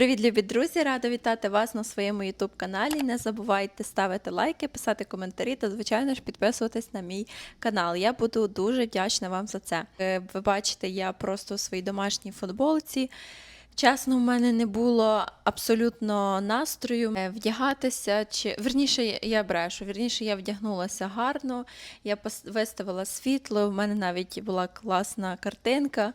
Привіт, любі друзі! Рада вітати вас на своєму youtube каналі. Не забувайте ставити лайки, писати коментарі та, звичайно ж, підписуватись на мій канал. Я буду дуже вдячна вам за це. Е, Ви бачите, я просто у своїй домашній футболці. Чесно, в мене не було абсолютно настрою е, вдягатися, чи верніше я брешу, верніше я вдягнулася гарно, я виставила світло, в мене навіть була класна картинка,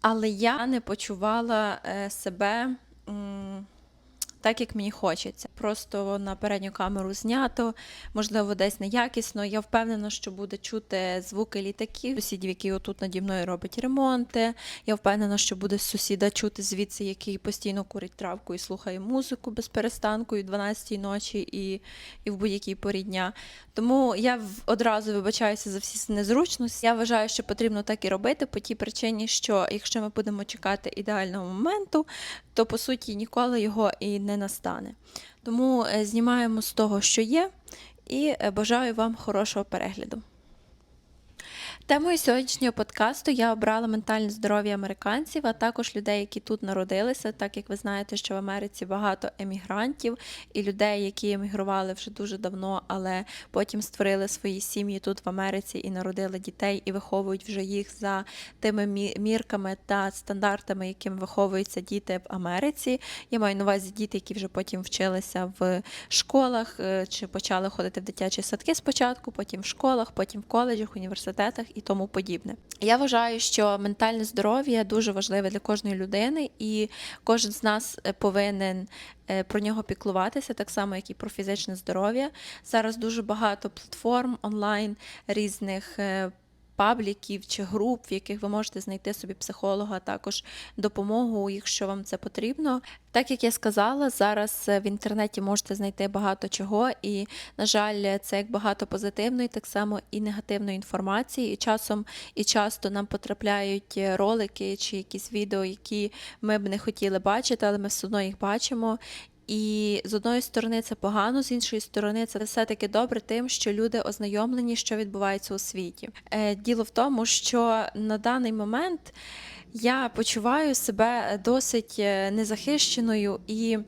але я не почувала е, себе. 嗯 Так, як мені хочеться. Просто на передню камеру знято, можливо, десь неякісно. Я впевнена, що буде чути звуки літаків, сусідів, які отут наді мною роблять ремонти. Я впевнена, що буде сусіда чути звідси, який постійно курить травку і слухає музику без перестанку і 12-й ночі, і, і в будь-якій порі дня. Тому я одразу вибачаюся за всі незручності. Я вважаю, що потрібно так і робити по тій причині, що якщо ми будемо чекати ідеального моменту, то по суті ніколи його і не настане. Тому е, знімаємо з того, що є, і е, бажаю вам хорошого перегляду. Темою сьогоднішнього подкасту я обрала ментальне здоров'я американців, а також людей, які тут народилися, так як ви знаєте, що в Америці багато емігрантів і людей, які емігрували вже дуже давно, але потім створили свої сім'ї тут в Америці і народили дітей, і виховують вже їх за тими мірками та стандартами, якими виховуються діти в Америці. Я маю на увазі діти, які вже потім вчилися в школах е, чи почали ходити в дитячі садки спочатку, потім в школах, потім в коледжах, університетах тому подібне. Я вважаю, що ментальне здоров'я дуже важливе для кожної людини, і кожен з нас е, повинен е, про нього піклуватися, так само, як і про фізичне здоров'я. Зараз дуже багато платформ онлайн різних. Пабліків чи груп, в яких ви можете знайти собі психолога, також допомогу, якщо вам це потрібно. Так як я сказала, зараз е, в інтернеті можете знайти багато чого, і, на жаль, це як багато позитивної, так само і негативної інформації. І часом і часто нам потрапляють е, ролики чи якісь відео, які ми б не хотіли бачити, але ми все одно їх бачимо. І з одної сторони це погано, з іншої сторони це все-таки добре тим, що люди ознайомлені, що відбувається у світі. Е, Діло в тому, що на даний момент я почуваю себе досить е, незахищеною і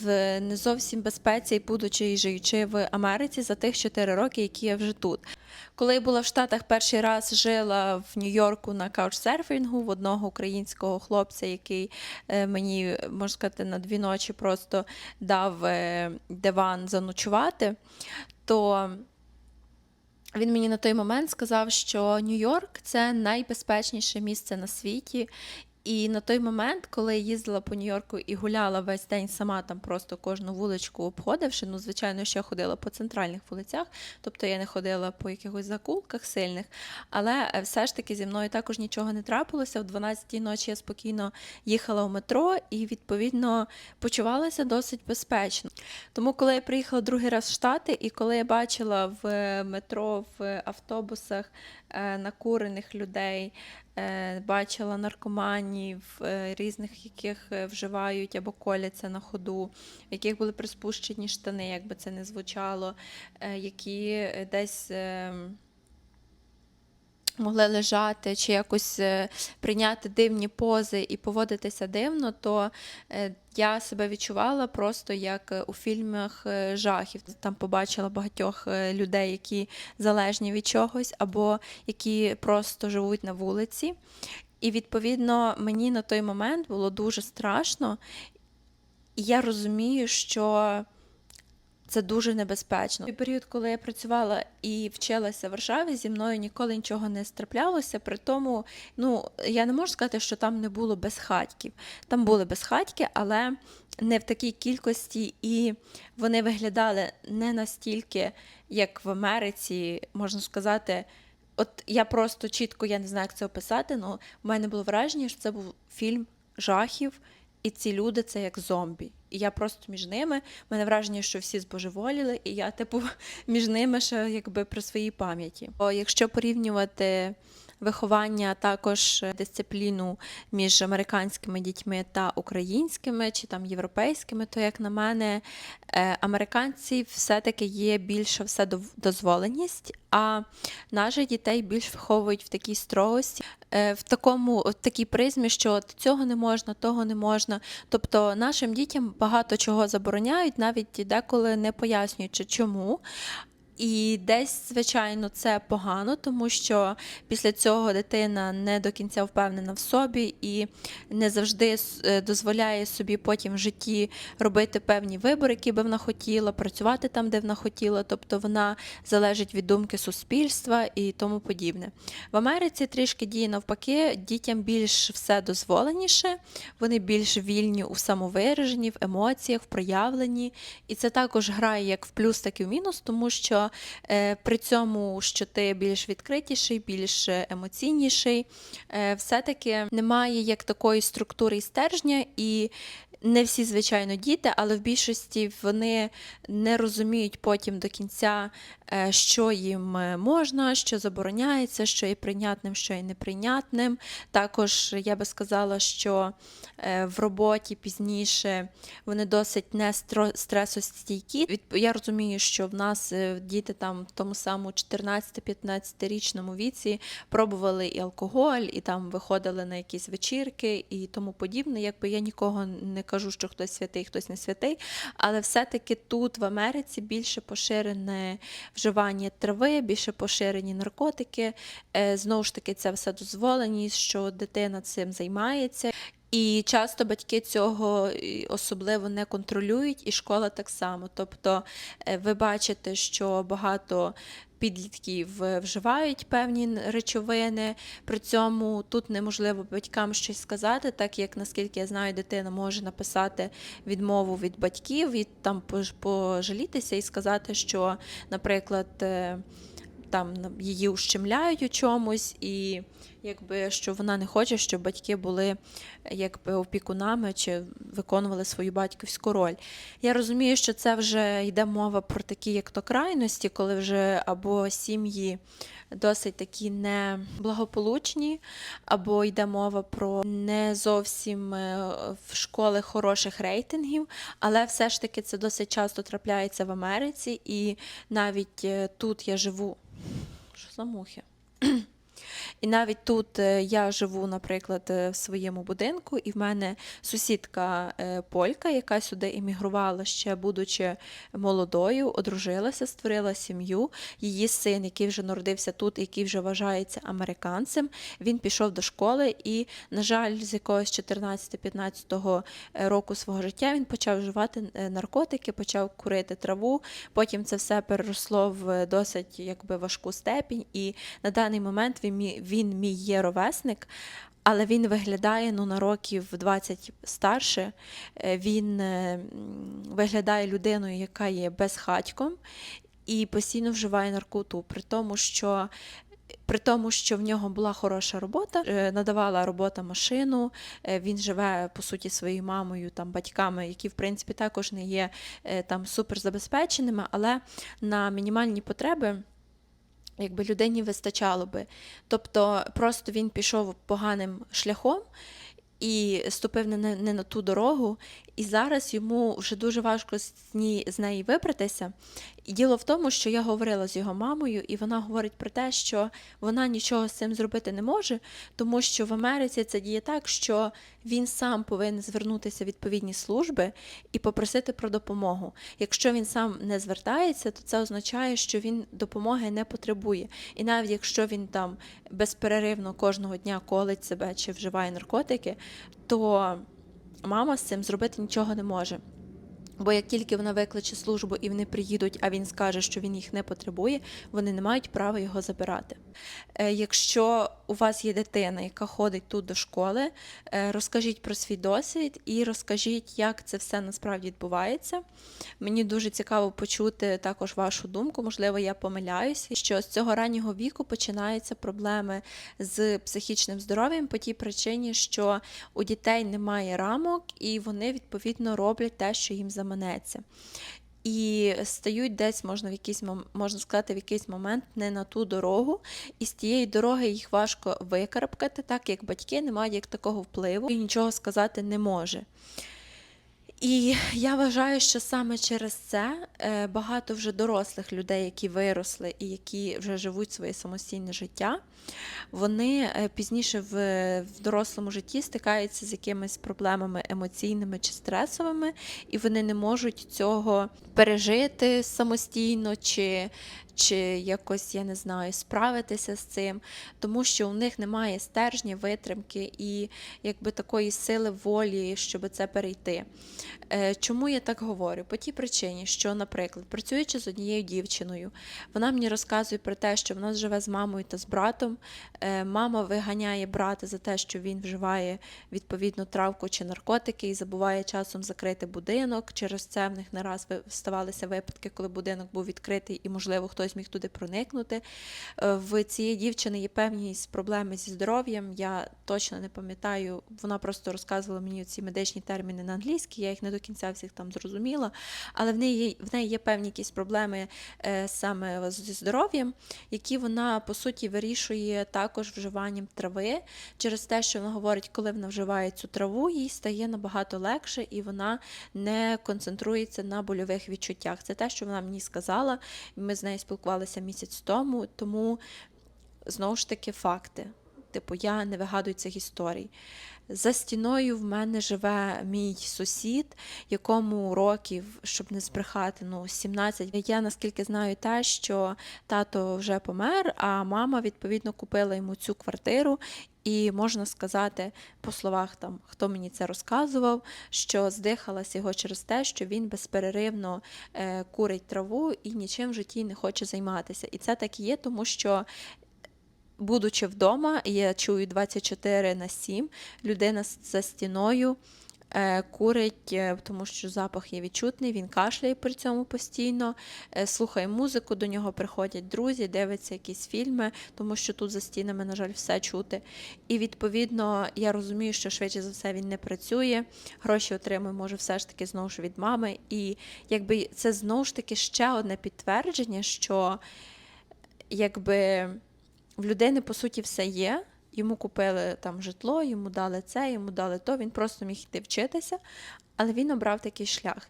в не зовсім безпеці, будучи і живучи в Америці за тих 4 роки, які я вже тут. Коли я була в Штатах перший раз жила в Нью-Йорку на каучсерфінгу в одного українського хлопця, який е, мені, можна сказати, на дві ночі просто дав е, диван заночувати, то він мені на той момент сказав, що Нью-Йорк це найбезпечніше місце на світі. І на той момент, коли я їздила по Нью-Йорку і гуляла весь день сама там просто кожну вуличку обходивши, ну, звичайно, я ходила по центральних вулицях, тобто я не ходила по якихось закулках сильних, але е, все ж таки зі мною також нічого не трапилося. В 12-й ночі я спокійно їхала в метро і, відповідно, почувалася досить безпечно. Тому, коли я приїхала другий раз в Штати, і коли я бачила в е, метро, в автобусах накурених людей, е, бачила наркоманів е, різних, яких е, вживають або коляться на ходу, в яких були приспущені штани, як би це не звучало, е, які е, десь. Могли лежати чи якось е, прийняти дивні пози і поводитися дивно, то е, я себе відчувала просто як е, у фільмах жахів. Там побачила багатьох людей, які залежні від чогось, або які просто живуть на вулиці. І відповідно мені на той момент було дуже страшно, і я розумію, що це дуже небезпечно. В період, коли я працювала і вчилася в Варшаві, зі мною ніколи нічого не страплялося. При тому, ну я не можу сказати, що там не було безхатьків. Там були безхатьки, але не в такій кількості, і вони виглядали не настільки, як в Америці, можна сказати. От я просто чітко я не знаю, як це описати, але в мене було враження, що це був фільм жахів, і ці люди це як зомбі. І я просто між ними. мене враження, що всі збожеволіли, і я, типу, між ними ще якби при своїй пам'яті. Бо якщо порівнювати виховання також е, дисципліну між американськими дітьми та українськими чи там європейськими, то як на мене, е, американці все-таки є більша вседозволеність, а наших дітей більш виховують в такій строгості, е, в такому в такій призмі, що от цього не можна, того не можна. Тобто нашим дітям багато чого забороняють, навіть деколи не пояснюючи, чому. І десь, звичайно, це погано, тому що після цього дитина не до кінця впевнена в собі і не завжди е, дозволяє собі потім в житті робити певні вибори, які би вона хотіла, працювати там, де вона хотіла. Тобто вона залежить від думки суспільства і тому подібне. В Америці трішки діє навпаки, дітям більш все дозволеніше, вони більш вільні у самовираженні, в емоціях, в проявленні. І це також грає як в плюс, так і в мінус, тому що е, при цьому, що ти більш відкритіший, більш емоційніший, е, все-таки немає як такої структури і стержня, і не всі, звичайно, діти, але в більшості вони не розуміють потім до кінця, е, що їм е, можна, що забороняється, що є прийнятним, що є неприйнятним. Також я би сказала, що е, в роботі пізніше вони досить не стресостійкі. Я розумію, що в нас діти там в тому самому 14-15 річному віці пробували і алкоголь, і там виходили на якісь вечірки і тому подібне. Якби я нікого не кажу, що хтось святий, хтось не святий, але все-таки тут в Америці більше поширене вживання трави, більше поширені наркотики. Е, Знову ж таки, це все дозволеність, що дитина цим займається. І часто батьки цього особливо не контролюють, і школа так само. Тобто е, ви бачите, що багато підлітків вживають певні речовини. При цьому тут неможливо батькам щось сказати, так як наскільки я знаю, дитина може написати відмову від батьків і там пожалітися і сказати, що, наприклад, е, там її ущемляють у чомусь, і якби що вона не хоче, щоб батьки були е, якби опікунами чи виконували свою батьківську роль. Я розумію, що це вже йде мова про такі, як то крайності, коли вже або сім'ї досить такі неблагополучні, або йде мова про не зовсім е, в школи хороших рейтингів, але все ж таки це досить часто трапляється в Америці, і навіть е, тут я живу. Що за мухи? І навіть тут е, я живу, наприклад, е, в своєму будинку, і в мене сусідка е, полька, яка сюди іммігрувала ще будучи молодою, одружилася, створила сім'ю. Її син, який вже народився тут, який вже вважається американцем, він пішов до школи і, на жаль, з якогось 14-15 року свого життя він почав вживати наркотики, почав курити траву. Потім це все переросло в досить якби важку степінь. І на даний момент він він мій є ровесник. Але він виглядає ну, на років 20 старше. Е, Він е, виглядає людиною, яка є безхатьком і постійно вживає наркоту, при тому, що. При тому, що в нього була хороша робота, е, надавала робота машину. Він живе по суті своєю мамою, там батьками, які в принципі також не є там суперзабезпеченими, але на мінімальні потреби якби людині вистачало би. Тобто просто він пішов поганим шляхом і ступив не, не на ту дорогу, і зараз йому вже дуже важко з, з неї вибратися. Діло в тому, що я говорила з його мамою, і вона говорить про те, що вона нічого з цим зробити не може, тому що в Америці це діє так, що він сам повинен звернутися в відповідні служби і попросити про допомогу. Якщо він сам не звертається, то це означає, що він допомоги не потребує. І навіть якщо він там безперервно кожного дня колить себе чи вживає наркотики, то мама з цим зробити нічого не може. Бо як тільки вона викличе службу і вони приїдуть, а він скаже, що він їх не потребує, вони не мають права його забирати. Е, Якщо у вас є дитина, яка ходить тут до школи, е, розкажіть про свій досвід і розкажіть, як це все насправді відбувається. Мені дуже цікаво почути також вашу думку. Можливо, я помиляюся, що з цього раннього віку починаються проблеми з психічним здоров'ям по тій причині, що у дітей немає рамок, і вони відповідно роблять те, що їм заманеться. і стають десь, можна в якийсь можна сказати, в якийсь момент не на ту дорогу, і з тієї дороги їх важко викарабкати, так як батьки не мають як такого впливу і нічого сказати не може. І я вважаю, що саме через це е, багато вже дорослих людей, які виросли і які вже живуть своє самостійне життя, вони е, пізніше в, в дорослому житті стикаються з якимись проблемами емоційними чи стресовими, і вони не можуть цього пережити самостійно, чи, чи якось, я не знаю, справитися з цим, тому що у них немає стержня, витримки і якби такої сили волі, щоб це перейти. Е, Чому я так говорю? По тій причині, що, наприклад, працюючи з однією дівчиною, вона мені розказує про те, що вона живе з мамою та з братом. Е, Мама виганяє брата за те, що він вживає відповідну травку чи наркотики і забуває часом закрити будинок. Через це в них не раз ставалися випадки, коли будинок був відкритий і, можливо, хтось міг туди проникнути. Е, В цієї дівчини є певні проблеми зі здоров'ям. Я точно не пам'ятаю. Вона просто розказувала мені ці медичні терміни на англійській. Я їх не до кінця всіх там зрозуміла. Але в неї в неї є певні якісь проблеми е, саме зі здоров'ям, які вона по суті вирішує також вживанням трави через те, що вона говорить, коли вона вживає цю траву, їй стає набагато легше і вона не концентрується на больових відчуттях. Це те, що вона мені сказала. Ми з нею спілкувалися місяць тому, тому знову ж таки факти. Типу, я не вигадую цих історій. За стіною в мене живе мій сусід, якому років, щоб не збрехати, ну 17. Я наскільки знаю те, що тато вже помер, а мама відповідно купила йому цю квартиру. І можна сказати, по словах там, хто мені це розказував, що здихалась його через те, що він безперервно е, курить траву і нічим в житті не хоче займатися. І це так і є, тому що будучи вдома, я чую 24 на 7, людина за стіною е, курить, е, тому що запах є відчутний, він кашляє при цьому постійно, е, слухає музику, до нього приходять друзі, дивиться якісь фільми, тому що тут за стінами, на жаль, все чути. І відповідно я розумію, що швидше за все він не працює, гроші отримує, може, все ж таки знову ж від мами. І якби це знову ж таки ще одне підтвердження, що якби в людини по суті все є. Йому купили там житло, йому дали це, йому дали то. Він просто міг йти вчитися, але він обрав такий шлях.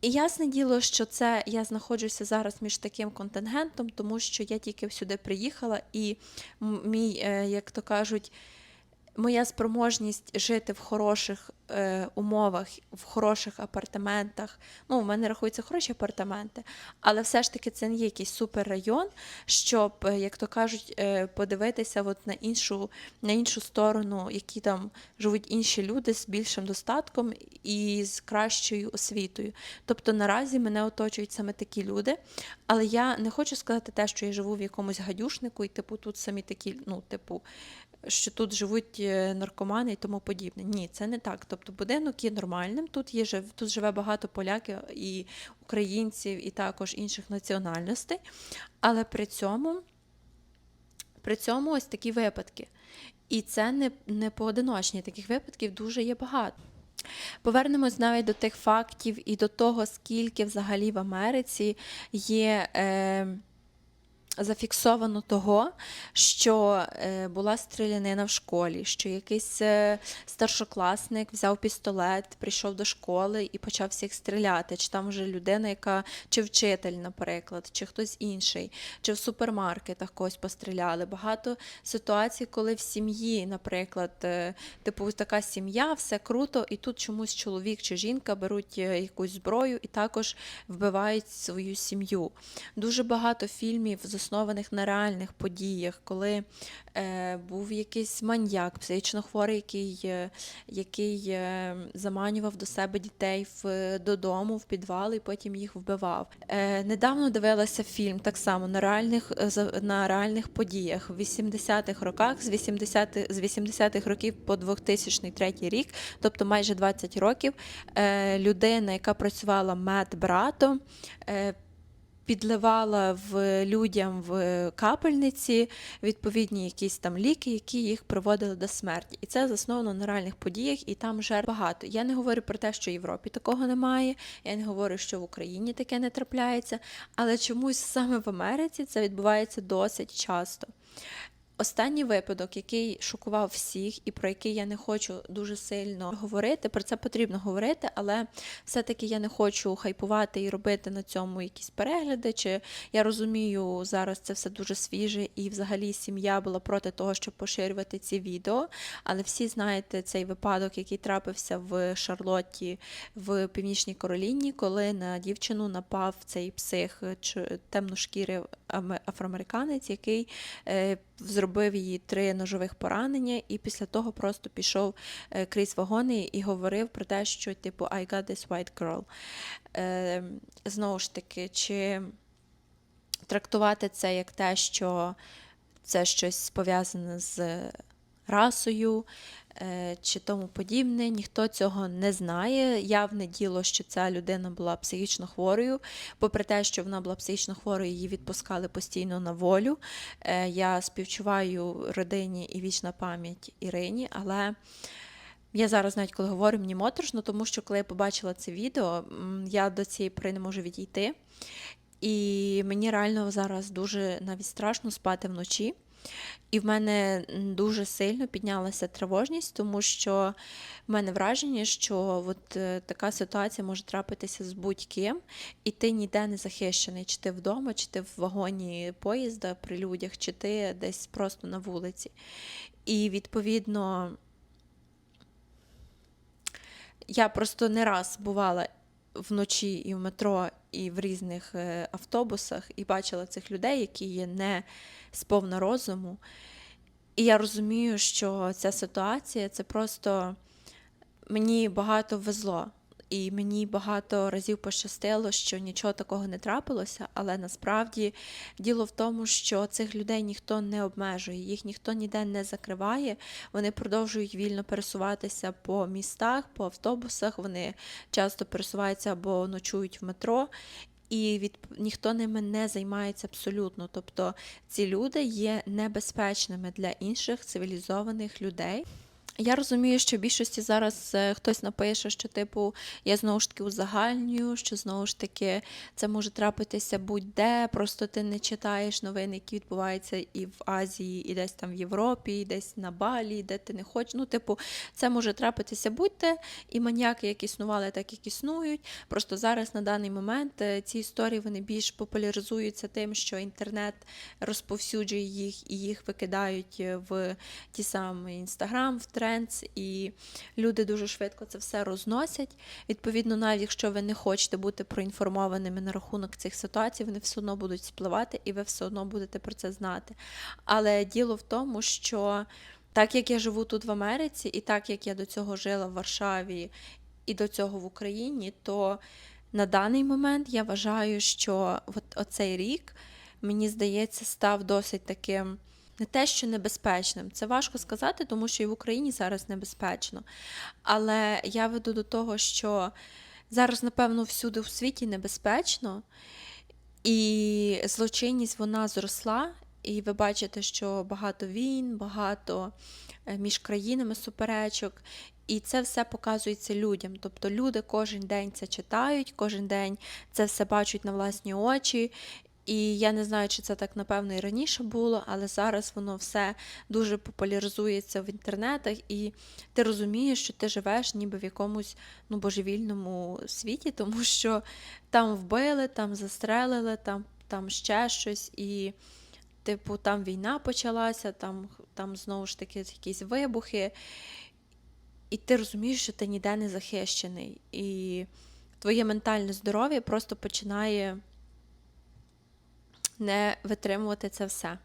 І ясне діло, що це я знаходжуся зараз між таким контингентом, тому що я тільки сюди приїхала, і мій, е, як то кажуть, моя спроможність жити в хороших е, умовах, в хороших апартаментах. Ну, у мене рахуються хороші апартаменти, але все ж таки це не є якийсь суперрайон, щоб, е, як то кажуть, е, подивитися от на іншу, на іншу сторону, які там живуть інші люди з більшим достатком і з кращою освітою. Тобто наразі мене оточують саме такі люди, але я не хочу сказати те, що я живу в якомусь гадюшнику, і типу тут самі такі, ну, типу, що тут живуть е, наркомани і тому подібне. Ні, це не так. Тобто будинок є нормальним. Тут є тут живе багато поляків і українців, і також інших національностей. Але при цьому, при цьому ось такі випадки. І це не, не поодиночні, таких випадків дуже є багато. Повернемось навіть до тих фактів і до того, скільки взагалі в Америці є. Е, зафіксовано того, що е, була стрілянина в школі, що якийсь е, старшокласник взяв пістолет, прийшов до школи і почав всіх стріляти. Чи там вже людина, яка чи вчитель, наприклад, чи хтось інший, чи в супермаркетах когось постріляли. Багато ситуацій, коли в сім'ї, наприклад, е, типу така сім'я, все круто, і тут чомусь чоловік чи жінка беруть якусь зброю і також вбивають свою сім'ю. Дуже багато фільмів, заснованих на реальних подіях, коли е, був якийсь маньяк, психічно хворий, який, е, який е, заманював до себе дітей в, додому, в підвал і потім їх вбивав. Е, недавно дивилася фільм так само на реальних, е, на реальних подіях в 80-х роках, з 80-х, з 80-х років по 2003 рік, тобто майже 20 років, е, людина, яка працювала медбратом, е, підливала в людям в капельниці відповідні якісь там ліки, які їх приводили до смерті. І це засновано на реальних подіях, і там жертв багато. Я не говорю про те, що в Європі такого немає. Я не говорю, що в Україні таке не трапляється, але чомусь саме в Америці це відбувається досить часто. Останній випадок, який шокував всіх, і про який я не хочу дуже сильно говорити, про це потрібно говорити, але все-таки я не хочу хайпувати і робити на цьому якісь перегляди. Чи я розумію, зараз це все дуже свіже, і взагалі сім'я була проти того, щоб поширювати ці відео. Але всі знаєте цей випадок, який трапився в Шарлотті в Північній Кароліні, коли на дівчину напав цей псих ч- темношкірий аме- афроамериканець, який е, зробив їй три ножових поранення, і після того просто пішов е, крізь вагони і говорив про те, що типу I got this white girl. Е, знову ж таки, чи трактувати це як те, що це щось пов'язане з расою чи тому подібне. Ніхто цього не знає. Явне діло, що ця людина була психічно хворою. Попри те, що вона була психічно хворою, її відпускали постійно на волю. Е, Я співчуваю родині і вічна пам'ять Ірині, але. Я зараз навіть коли говорю, мені моторошно, тому що коли я побачила це відео, я до цієї пори не можу відійти. І мені реально зараз дуже навіть страшно спати вночі. І в мене дуже сильно піднялася тривожність, тому що в мене враження, що от е, така ситуація може трапитися з будь-ким, і ти ніде не захищений, чи ти вдома, чи ти в вагоні поїзда при людях, чи ти десь просто на вулиці. І відповідно. Я просто не раз бувала вночі і в метро, і в різних е, автобусах, і бачила цих людей, які є не сповна розуму. І я розумію, що ця ситуація це просто мені багато везло. І мені багато разів пощастило, що нічого такого не трапилося, але насправді діло в тому, що цих людей ніхто не обмежує, їх ніхто ніде не закриває. Вони продовжують вільно пересуватися по містах, по автобусах. Вони часто пересуваються або ночують в метро. І від ніхто ними не займається абсолютно. Тобто ці люди є небезпечними для інших цивілізованих людей. Я розумію, що в більшості зараз е, хтось напише, що типу я знову ж таки узагальнюю, що знову ж таки це може трапитися будь-де, просто ти не читаєш новини, які відбуваються і в Азії, і десь там в Європі, і десь на Балі, де ти не хочеш. Ну, типу, це може трапитися будь-де, і маніяки, як існували, так як існують. Просто зараз на даний момент е, ці історії вони більш популяризуються тим, що інтернет розповсюджує їх і їх викидають е, в ті самі інстаграм, в трендс, і люди дуже швидко це все розносять. Відповідно, навіть якщо ви не хочете бути проінформованими на рахунок цих ситуацій, вони все одно будуть спливати, і ви все одно будете про це знати. Але діло в тому, що так як я живу тут в Америці, і так як я до цього жила в Варшаві і до цього в Україні, то на даний момент я вважаю, що от оцей рік, мені здається, став досить таким. Не те, що небезпечним, це важко сказати, тому що і в Україні зараз небезпечно. Але я веду до того, що зараз, напевно, всюди в світі небезпечно, і злочинність вона зросла. І ви бачите, що багато війн, багато е, між країнами суперечок, і це все показується людям. Тобто люди кожен день це читають, кожен день це все бачать на власні очі. І я не знаю, чи це так напевно і раніше було, але зараз воно все дуже популяризується в інтернетах, і ти розумієш, що ти живеш ніби в якомусь ну, божевільному світі, тому що там вбили, там застрелили, там, там ще щось. І, типу, там війна почалася, там, там знову ж таки якісь вибухи. І ти розумієш, що ти ніде не захищений. І твоє ментальне здоров'я просто починає не витримувати це все.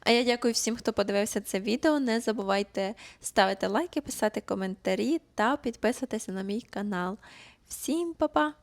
А я дякую всім, хто подивився це відео. Не забувайте ставити лайки, писати коментарі та підписуватися на мій канал. Всім па-па!